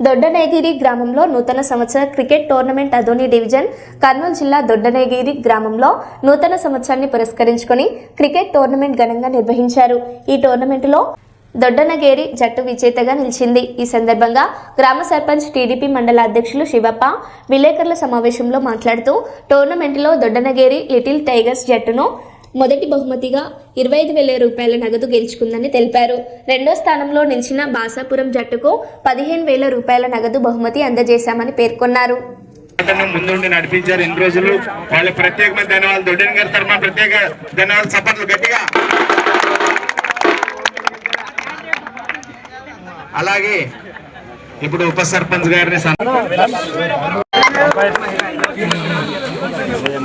దొడ్డనేగిరి గ్రామంలో నూతన సంవత్సర cricket tournament Adoni division Kurnool జిల్లా దొడ్డనేగిరి గ్రామంలో నూతన సంవత్సరాన్ని పురస్కరించుకొని క్రికెట్ టోర్నమెంట్ ఘనంగా నిర్వహించారు. ఈ టోర్నమెంటులో దొడ్డనగేరి జట్టు విజేతగా నిలిచింది. ఈ సందర్భంగా గ్రామ సర్పంచ్ టీడీపీ మండల అధ్యక్షులు శివప్ప విలేకరుల సమావేశంలో మాట్లాడుతూ టోర్నమెంట్లో దొడ్డనగేరి లిటిల్ టైగర్స్ జట్టును మొదటి బహుమతిగా ఇరవై ఐదు వేల రూపాయల నగదు గెలుచుకుందని తెలిపారు. రెండో స్థానంలో నిలిచిన బాసాపురం జట్టుకు పదిహేను వేల రూపాయల నగదు బహుమతి అందజేశామని పేర్కొన్నారు. ముందుండి నడిపించారు. ఎన్ని రోజులు వాళ్ళు ప్రత్యేకమైన ధన్యవాదాలు. దొడ్డని గారి తరఫున ప్రత్యేక ధన్యవాదాలు. సపట్లు గట్టిగా. అలాగే ఇప్పుడు ఉప సర్పంచ్ గారిని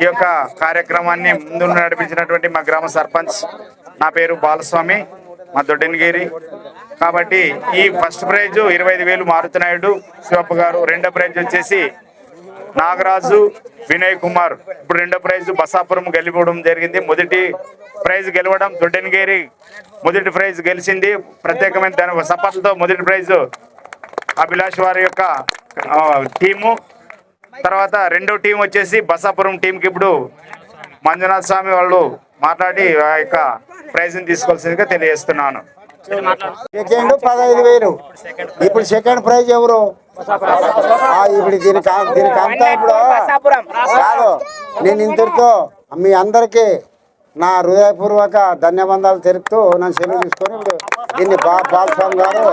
ఈ యొక్క కార్యక్రమాన్ని ముందు నడిపించినటువంటి మా గ్రామ సర్పంచ్ నా పేరు బాలస్వామి మా దొడ్డనగిరి. కాబట్టి ఈ ఫస్ట్ ప్రైజ్ ఇరవై ఐదు వేలు మారుతున్నాయుడు శివప్ప గారు రెండో ప్రైజ్ వచ్చేసి నాగరాజు వినయ్ కుమార్. ఇప్పుడు రెండో ప్రైజ్ బసాపురం గెలిపడం జరిగింది. మొదటి ప్రైజ్ గెలవడం దొడ్డనగిరి. మొదటి ప్రైజ్ గెలిచింది. ప్రత్యేకమైన దాని సపట్లతో మొదటి ప్రైజ్ అభిలాష్ వారి యొక్క టీము. తర్వాత రెండో టీం వచ్చేసి బసాపురం టీంకి ఇప్పుడు మంజునాథ్ స్వామి వాళ్ళు మాట్లాడి ఆ యొక్క ప్రైజ్ని తీసుకోవాల్సిందిగా తెలియజేస్తున్నాను. సెకండ్ పదహైదు వేలు. ఇప్పుడు సెకండ్ ప్రైజ్ ఎవరు? ఆ, ఇప్పుడు దీనికి దీనికి అంతా ఇప్పుడు కాదు నేను ఇంతటితో మీ అందరికీ నా హృదయపూర్వక ధన్యవాదాలు తెలుపుతూ నన్ను సెలవు తీసుకొని ఇప్పుడు దీన్ని బా బాలస్వామి గారు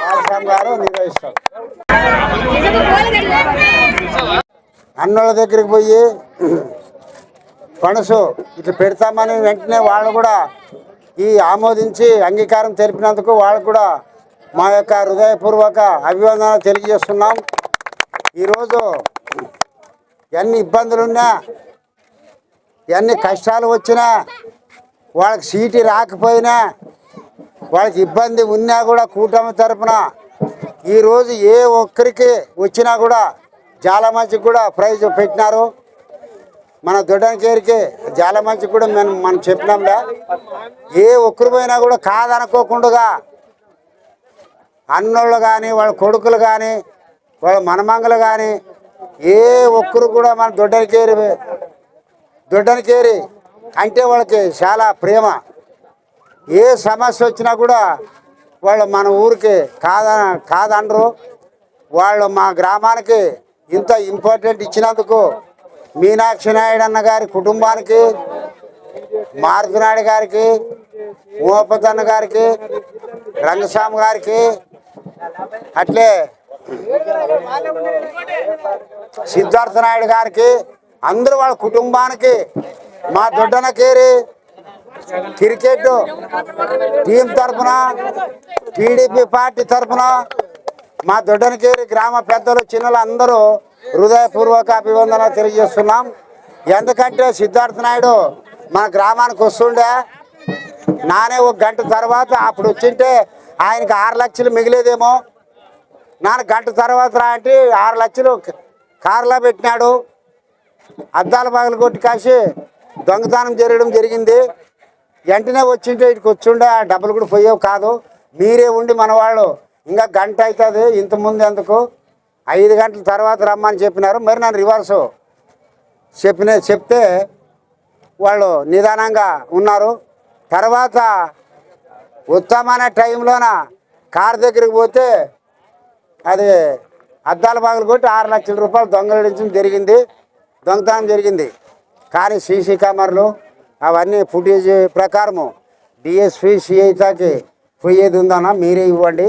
బాలస్వామి గారు నిర్వహిస్తారు అన్నోళ్ళ దగ్గరికి పోయి పనసు ఇట్లా పెడతామని వెంటనే వాళ్ళు కూడా ఈ ఆమోదించి అంగీకారం తెలిపినందుకు వాళ్ళకు కూడా మా యొక్క హృదయపూర్వక అభివందన తెలియజేస్తున్నాం. ఈరోజు ఎన్ని ఇబ్బందులున్నా ఎన్ని కష్టాలు వచ్చినా వాళ్ళకి సీటు రాకపోయినా వాళ్ళకి ఇబ్బంది ఉన్నా కూడా కూటమి తరపున ఈరోజు ఏ ఒక్కరికి వచ్చినా కూడా చాలా మంచికి కూడా ప్రైజ్ పెట్టినారు. మన దొడ్డనికేరికి చాలా మంచికి కూడా మనం మనం చెప్పినాంలే ఏ ఒక్కరు పోయినా కూడా కాదనుకోకుండా అన్నోళ్ళు కానీ వాళ్ళ కొడుకులు కానీ వాళ్ళ మనమంగలు కానీ ఏ ఒక్కరు కూడా మన దొడ్డనికేరి దొడ్డనికేరి అంటే వాళ్ళకి చాలా ప్రేమ. ఏ సమస్య వచ్చినా కూడా వాళ్ళు మన ఊరికి కాద కాదనరు. వాళ్ళు మా గ్రామానికి ఇంత ఇంపార్టెంట్ ఇచ్చినందుకు మీనాక్షి నాయుడు అన్న గారి కుటుంబానికి మారుతినాయుడు గారికి మోపతన్న గారికి రంగస్వామి గారికి అట్లే సిద్ధార్థ నాయుడు గారికి అందరూ వాళ్ళ కుటుంబానికి మా దొడ్డనకేరి క్రికెట్ టీం తరఫున టీడీపీ పార్టీ తరఫున మా దొడ్డనకేరి గ్రామ పెద్దలు చిన్నలు అందరూ హృదయపూర్వక అభివందన తెలియజేస్తున్నాం. ఎందుకంటే సిద్ధార్థ నాయుడు మా గ్రామానికి వస్తుండే నానే ఒక గంట తర్వాత అప్పుడు వచ్చింటే ఆయనకి ఆరు లక్షలు మిగిలేదేమో. నాన్న గంట తర్వాత రా అంటే ఆరు లక్షలు కారులో పెట్టినాడు. అద్దాల పగలు కొట్టి కాసి దొంగతనం జరగడం జరిగింది. వెంటనే వచ్చింటే ఇటు వచ్చిండే ఆ డబ్బులు కూడా పోయేవి కాదు. మీరే ఉండి మన వాళ్ళు. ఇంకా గంట అవుతుంది ఇంతకుముందు ఎందుకు? ఐదు గంటల తర్వాత రమ్మని చెప్పినారు. మరి నన్ను రివర్సు చెప్పిన చెప్తే వాళ్ళు నిదానంగా ఉన్నారు. తర్వాత ఉత్తమమైన టైంలోన కార్ దగ్గరికి పోతే అది అద్దాల బాగులు కొట్టి ఆరు లక్షల రూపాయలు దొంగలించడం జరిగింది. దొంగతనం జరిగింది. కానీ సీసీ కెమెరాలు అవన్నీ ఫుటేజ్ ప్రకారము. డిఎస్పి సిఐతాకి పోయేది ఉందన్న మీరే ఇవ్వండి.